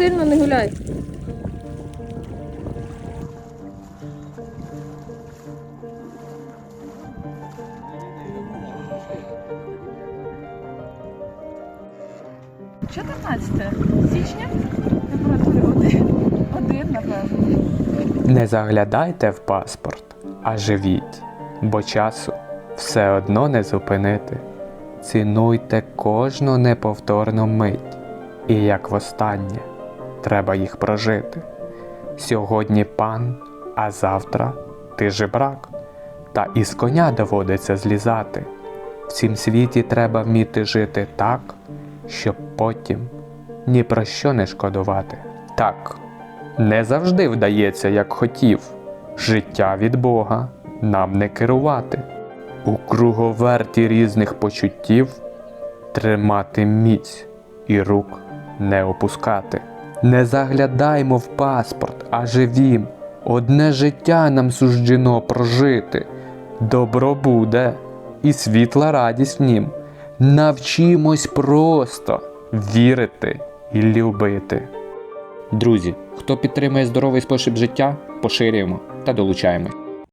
сильно не гуляй. Чотирнадцяте січня температури один. Один, напевно. Не заглядайте в паспорт, а живіть, бо часу все одно не зупинити. Цінуйте кожну неповторну мить, і як востаннє треба їх прожити. Сьогодні пан, а завтра ти жебрак, та із коня доводиться злізати. В цім світі треба вміти жити так, щоб потім ні про що не шкодувати. Так, не завжди вдається, як хотів. Життя від Бога нам не керувати. У круговерті різних почуттів тримати міць і рук не опускати. Не заглядаймо в паспорт, а живім. Одне життя нам суждено прожити. Добро буде і світла радість в нім. Навчимось просто вірити і любити. Друзі, хто підтримує здоровий спосіб життя, поширюємо та долучаємось.